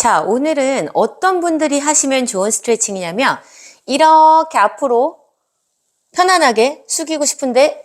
자, 오늘은 어떤 분들이 하시면 좋은 스트레칭이냐면 이렇게 앞으로 편안하게 숙이고 싶은데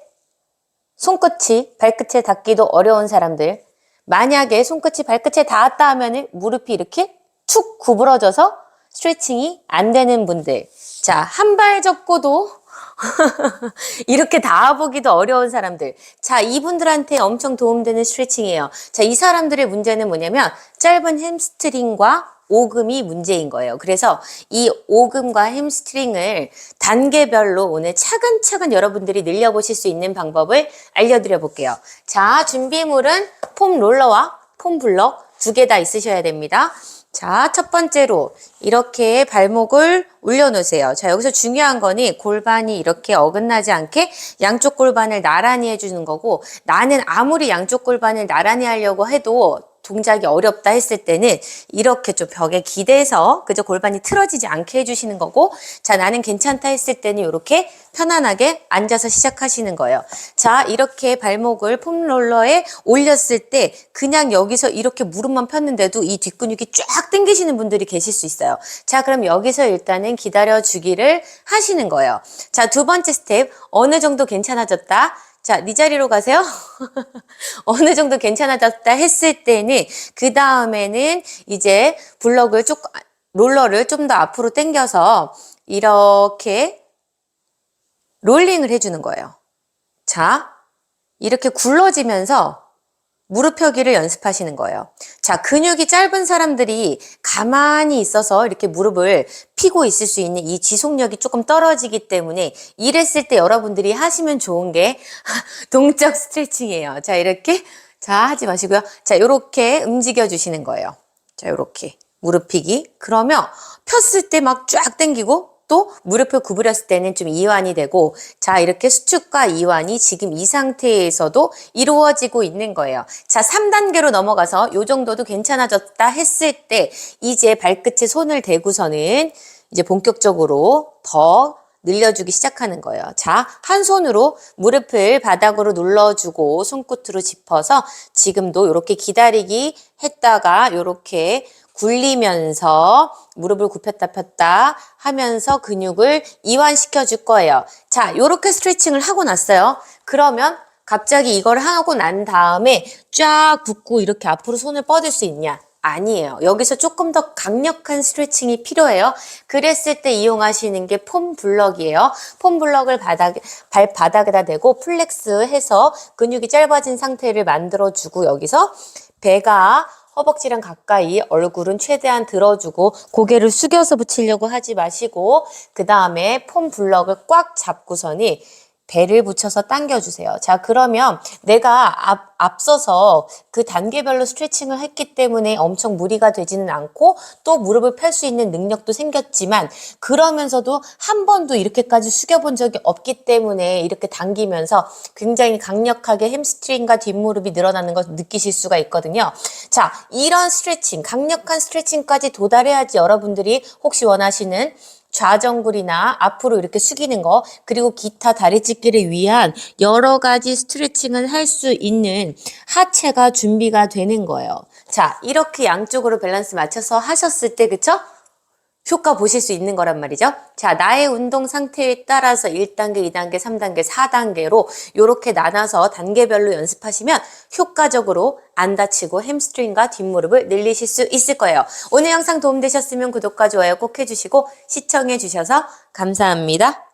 손끝이 발끝에 닿기도 어려운 사람들 만약에 손끝이 발끝에 닿았다 하면 무릎이 이렇게 툭 구부러져서 스트레칭이 안 되는 분들. 자, 한 발 접고도 이렇게 닿아보기도 어려운 사람들. 자, 이분들한테 엄청 도움되는 스트레칭이에요. 자, 이 사람들의 문제는 뭐냐면 짧은 햄스트링과 오금이 문제인 거예요. 그래서 이 오금과 햄스트링을 단계별로 오늘 차근차근 여러분들이 늘려보실 수 있는 방법을 알려드려 볼게요. 자, 준비물은 폼 롤러와 폼 블럭 두 개 다 있으셔야 됩니다. 자, 첫 번째로 이렇게 발목을 올려놓으세요. 자, 여기서 중요한 거니 골반이 이렇게 어긋나지 않게 양쪽 골반을 나란히 해주는 거고 나는 아무리 양쪽 골반을 나란히 하려고 해도 동작이 어렵다 했을 때는 이렇게 좀 벽에 기대서 그저 골반이 틀어지지 않게 해주시는 거고 자 나는 괜찮다 했을 때는 이렇게 편안하게 앉아서 시작하시는 거예요. 자 이렇게 발목을 폼롤러에 올렸을 때 그냥 여기서 이렇게 무릎만 폈는데도 이 뒷근육이 쫙 당기시는 분들이 계실 수 있어요. 자 그럼 여기서 일단은 기다려 주기를 하시는 거예요. 자 두 번째 스텝 어느 정도 괜찮아졌다. 자, 네 자리로 가세요. 어느 정도 괜찮아졌다 했을 때는 그 다음에는 이제 블럭을 쭉 롤러를 좀 더 앞으로 당겨서 이렇게 롤링을 해주는 거예요. 자, 이렇게 굴러지면서 무릎 펴기를 연습하시는 거예요. 자, 근육이 짧은 사람들이 가만히 있어서 이렇게 무릎을 피고 있을 수 있는 이 지속력이 조금 떨어지기 때문에 이랬을 때 여러분들이 하시면 좋은 게 동적 스트레칭이에요. 자, 이렇게. 자, 하지 마시고요. 자, 요렇게 움직여 주시는 거예요. 자, 요렇게. 무릎 피기. 그러면 폈을 때 막 쫙 당기고 또 무릎을 구부렸을 때는 좀 이완이 되고 자 이렇게 수축과 이완이 지금 이 상태에서도 이루어지고 있는 거예요. 자 3단계로 넘어가서 요 정도도 괜찮아졌다 했을 때 이제 발끝에 손을 대고서는 이제 본격적으로 더 늘려주기 시작하는 거예요. 자, 한 손으로 무릎을 바닥으로 눌러주고 손끝으로 짚어서 지금도 이렇게 기다리기 했다가 이렇게 굴리면서 무릎을 굽혔다 폈다 하면서 근육을 이완시켜 줄 거예요. 자, 요렇게 스트레칭을 하고 났어요. 그러면 갑자기 이걸 하고 난 다음에 쫙 붓고 이렇게 앞으로 손을 뻗을 수 있냐? 아니에요. 여기서 조금 더 강력한 스트레칭이 필요해요. 그랬을 때 이용하시는 게 폼 블럭이에요. 폼 블럭을 바닥, 발바닥에다 대고 플렉스 해서 근육이 짧아진 상태를 만들어주고 여기서 배가 허벅지랑 가까이 얼굴은 최대한 들어주고 고개를 숙여서 붙이려고 하지 마시고 그 다음에 폼 블럭을 꽉 잡고서니 배를 붙여서 당겨주세요. 자, 그러면 내가 앞, 앞서서 그 단계별로 스트레칭을 했기 때문에 엄청 무리가 되지는 않고 또 무릎을 펼 수 있는 능력도 생겼지만 그러면서도 한 번도 이렇게까지 숙여본 적이 없기 때문에 이렇게 당기면서 굉장히 강력하게 햄스트링과 뒷무릎이 늘어나는 걸 느끼실 수가 있거든요. 자, 이런 스트레칭, 강력한 스트레칭까지 도달해야지 여러분들이 혹시 원하시는 좌정굴이나 앞으로 이렇게 숙이는 거 그리고 기타 다리 찢기를 위한 여러 가지 스트레칭을 할 수 있는 하체가 준비가 되는 거예요. 자 이렇게 양쪽으로 밸런스 맞춰서 하셨을 때 그쵸? 효과 보실 수 있는 거란 말이죠. 자, 나의 운동 상태에 따라서 1단계, 2단계, 3단계, 4단계로 이렇게 나눠서 단계별로 연습하시면 효과적으로 안 다치고 햄스트링과 뒷무릎을 늘리실 수 있을 거예요. 오늘 영상 도움되셨으면 구독과 좋아요 꼭 해주시고 시청해 주셔서 감사합니다.